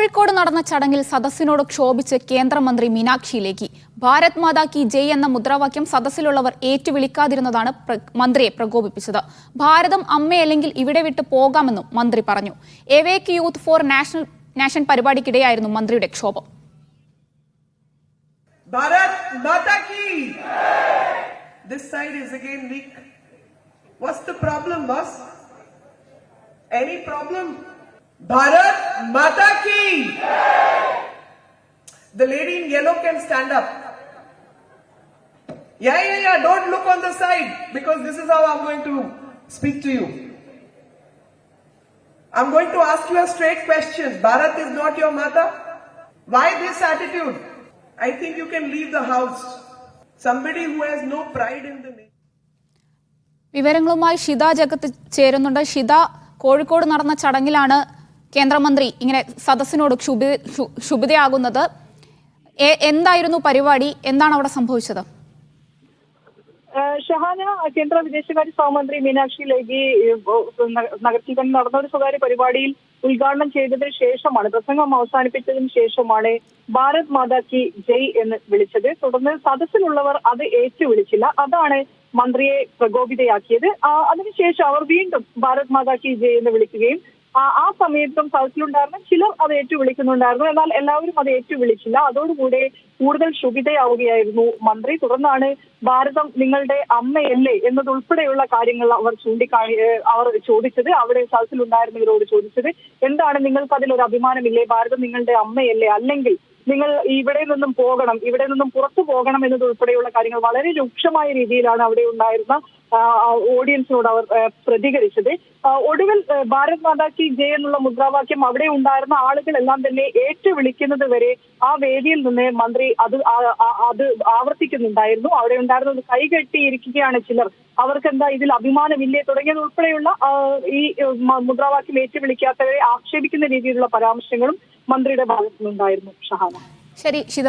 കോഴിക്കോട് നടന്ന ചടങ്ങിൽ സദസ്സിനോട് ക്ഷോഭിച്ച് കേന്ദ്രമന്ത്രി മീനാക്ഷി ലേഖി ഭാരത് മാതാ കി ജയ് എന്ന മുദ്രാവാക്യം സദസ്സിലുള്ളവർ ഏറ്റുവിളിക്കാതിരുന്നതാണ് മന്ത്രിയെ പ്രകോപിപ്പിച്ചത്. ഭാരതം അമ്മയല്ലെങ്കിൽ ഇവിടെ വിട്ട് പോകാമെന്നും മന്ത്രി പറഞ്ഞു. Awake youth for national nation പരിപാടിക്കിടെയായിരുന്നു മന്ത്രിയുടെ ക്ഷോഭം? Any problem? Bharat Mata ki. The lady in yellow can stand up. Yeah, yeah, yeah. Don't look on the side because this is how I'm going to speak to you. I'm going to ask you a straight question. Bharat is not your mother. Why this attitude? I think you can leave the house. Somebody who has no pride in the name. വിവരങ്ങളുമായി ഷിത ജഗത്ത് ചേരുന്നുണ്ട് ഷിത കോഴിക്കോട് നടന്ന ചടങ്ങിലാണ് കേന്ദ്രമന്ത്രി ഇങ്ങനെ സദസ്സിനോട് ക്ഷുഭി ക്ഷു- ക്ഷുഭിതയാകുന്നത് എന്തായിരുന്നു പരിപാടി? എന്താണ് അവിടെ സംഭവിച്ചത്? ഷഹാന കേന്ദ്ര വിദേശകാര്യ സഹമന്ത്രി മീനാക്ഷി ലേഖി നഗരത്തിൽ തന്നെ നടന്ന ഒരു സ്വകാര്യ പരിപാടിയിൽ ഉദ്ഘാടനം ചെയ്തതിനു ശേഷമാണ് പ്രസംഗം അവസാനിപ്പിച്ചതിന് ശേഷമാണ് ഭാരത് മാതാ കി ജയ് എന്ന് വിളിച്ചത്. തുടർന്ന് സദസ്സിലുള്ളവർ അത് ഏറ്റു വിളിച്ചില്ല അതാണ് മന്ത്രിയെ പ്രകോപിതയാക്കിയത്. അതിനുശേഷം അവർ വീണ്ടും ഭാരത് മാതാ കി ജയ് എന്ന് വിളിക്കുകയും ആ സമയത്തും സൗത്തിലുണ്ടായിരുന്ന ചിലർ അത് ഏറ്റുവിളിക്കുന്നുണ്ടായിരുന്നു. എന്നാൽ എല്ലാവരും അത് ഏറ്റുവിളിച്ചില്ല. അതോടുകൂടെ കൂടുതൽ ശുഭിതയാവുകയായിരുന്നു മന്ത്രി. തുടർന്നാണ് ഭാരതം നിങ്ങളുടെ അമ്മയല്ലേ എന്നതുൾപ്പെടെയുള്ള കാര്യങ്ങൾ അവർ ചൂണ്ടിക്കാണി അവർ ചോദിച്ചത്. അവിടെ സൗത്തിലുണ്ടായിരുന്നവരോട് ചോദിച്ചത്. എന്താണ് നിങ്ങൾക്ക് അതിലൊരു അഭിമാനമില്ലേ ഭാരതം നിങ്ങളുടെ അമ്മയല്ലേ? അല്ലെങ്കിൽ നിങ്ങൾ ഇവിടെ നിന്നും പോകണം ഇവിടെ നിന്നും പുറത്തു പോകണം എന്നതുൾപ്പെടെയുള്ള കാര്യങ്ങൾ വളരെ രൂക്ഷമായ രീതിയിലാണ് അവിടെ ഉണ്ടായിരുന്ന ഓഡിയൻസിനോട് അവർ പ്രതികരിച്ചത്. ഒടുവിൽ ഭാരത് മാതാ കി ജയ് എന്നുള്ള മുദ്രാവാക്യം അവിടെ ഉണ്ടായിരുന്ന ആളുകളെല്ലാം തന്നെ ഏറ്റുവിളിക്കുന്നത് വരെ ആ വേദിയിൽ നിന്ന് മന്ത്രി അത് അത് ആവർത്തിക്കുന്നുണ്ടായിരുന്നു. അവിടെ ഉണ്ടായിരുന്നത് കൈകെട്ടിയിരിക്കുകയാണ് ചിലർ. അവർക്ക് എന്താ ഇതിൽ അഭിമാനമില്ലേ തുടങ്ങിയത് ഉൾപ്പെടെയുള്ള ഈ മുദ്രാവാക്യം ഏറ്റുവിളിക്കാത്തവരെ ആക്ഷേപിക്കുന്ന രീതിയിലുള്ള പരാമർശങ്ങളും മന്ത്രിയുടെ ഭാഗത്തുനിന്നുണ്ടായിരുന്നു ഷഹാന. ശരി ഷിത